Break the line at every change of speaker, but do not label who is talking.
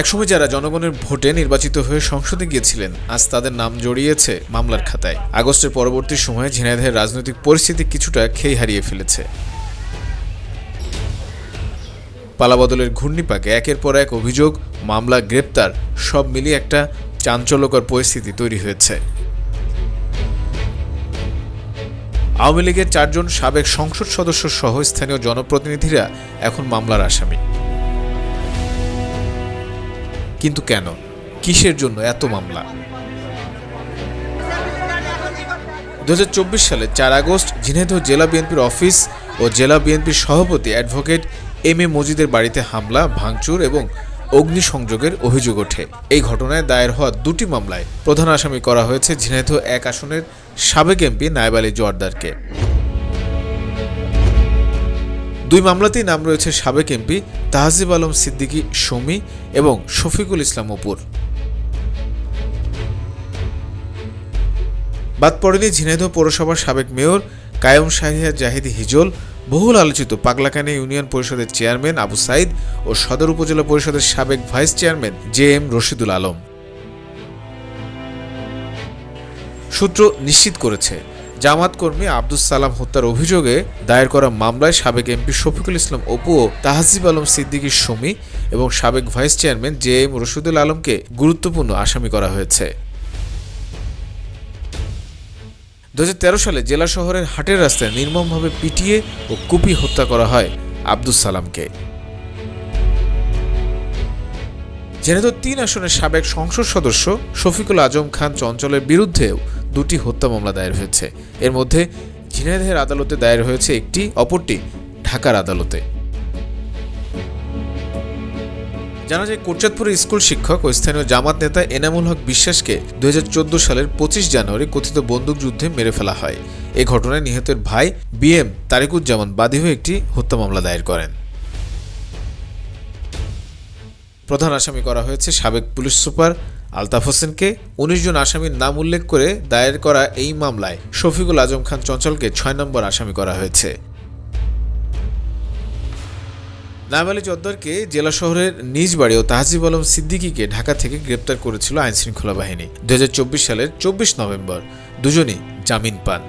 একসময় যারা জনগণের ভোটে নির্বাচিত হয়ে সংসদে গিয়েছিলেন, আজ তাদের নাম জড়িয়েছে মামলার খাতায়। আগস্টের পরবর্তী সময়ে ঝিনাইদের রাজনৈতিক পরিস্থিতি কিছুটা খেই হারিয়ে ফেলেছে। পালাবদলের ঘূর্ণিপাকে একের পর এক অভিযোগ, মামলা, গ্রেপ্তার, সব মিলিয়ে একটা চাঞ্চল্যকর পরিস্থিতি তৈরি হয়েছে। আওয়ামী লীগের চারজন সাবেক সংসদ সদস্য সহ স্থানীয় জনপ্রতিনিধিরা এখন মামলার আসামি। কিন্তু কেন? কিসের জন্য এত মামলা? দু হাজার চব্বিশ সালে চার আগস্ট ঝিনাইদহ জেলা বিএনপির অফিস ও জেলা বিএনপির সভাপতি অ্যাডভোকেট এম এ মজিদের বাড়িতে হামলা, ভাঙচুর এবং অগ্নিসংযোগের অভিযোগ ওঠে। এই ঘটনায় দায়ের হওয়া দুটি মামলায় প্রধান আসামি করা হয়েছে ঝিনাইদহ এক আসনের সাবেক এমপি নায়েব আলী জোয়ারদারকে। দুই মামলাতেই নাম রয়েছে সাবেক এমপি তাহজিব আলম সিদ্দিকী সমী এবং শফিকুল ইসলাম অপুর। বাদ পড়েনি ঝিনাইদহ পৌরসভার সাবেক মেয়র কায়ম শাহিয়া জাহিদি হিজল বহুল আলোচিত পাগলাকানি ইউনিয়ন পরিষদের চেয়ারম্যান আবু সাইদ ও সদর উপজেলা পরিষদের সাবেক vice chairman J M Rashidul Alam. সূত্র নিশ্চিত করেছে, জামাত কর্মী আব্দুস সালাম হত্যার অভিযোগে দায়ের করা মামলায় সাবেক এমপি শফিকুল ইসলাম অপু ও তাহাজিব আলম সিদ্দিকীর সমী এবং সাবেক vice chairman J M Rashidul আলমকে গুরুত্বপূর্ণ আসামি করা হয়েছে। দু সালে জেলা শহরের হাটের রাস্তায় নির্মমভাবে পিটিয়ে ও কুপি হত্যা করা হয় আব্দুস সালামকে। জেনেদ তিন আসনের সাবেক সংসদ সদস্য শফিকুল আজম খান চঞ্চলের বিরুদ্ধেও দুটি হত্যা মামলা দায়ের হয়েছে। এর মধ্যে ঝিনাইদহের আদালতে দায়ের হয়েছে একটি, অপরটি ঢাকার আদালতে। জানা যায় কোটচাঁদপুরের স্কুল শিক্ষক ও স্থানীয় জামাত নেতা এনামুল হক বিশ্বাসকে দু হাজার চোদ্দ সালের পঁচিশ জানুয়ারি কথিত বন্দুকযুদ্ধে মেরে ফেলা হয়। এ ঘটনায় নিহতের ভাই বিএম তারিকুজ্জামান বাদী হয়ে একটি হত্যা মামলা দায়ের করেন। প্রধান আসামি করা হয়েছে সাবেক পুলিশ সুপার আলতাফ হোসেনকে। উনিশ জন আসামির নাম উল্লেখ করে দায়ের করা এই মামলায় শফিকুল আজম খান চঞ্চলকে ছয় নম্বর আসামি করা হয়েছে। আলী জদ্দারকে জেলা শহরের নিজ বাড়ি ও তাহজিব আলম সিদ্দিকীকে ঢাকা থেকে গ্রেপ্তার করেছিল আইনশৃঙ্খলা বাহিনী। দুই হাজার চব্বিশ সালের চব্বিশ নভেম্বর দুজনই জামিন পান।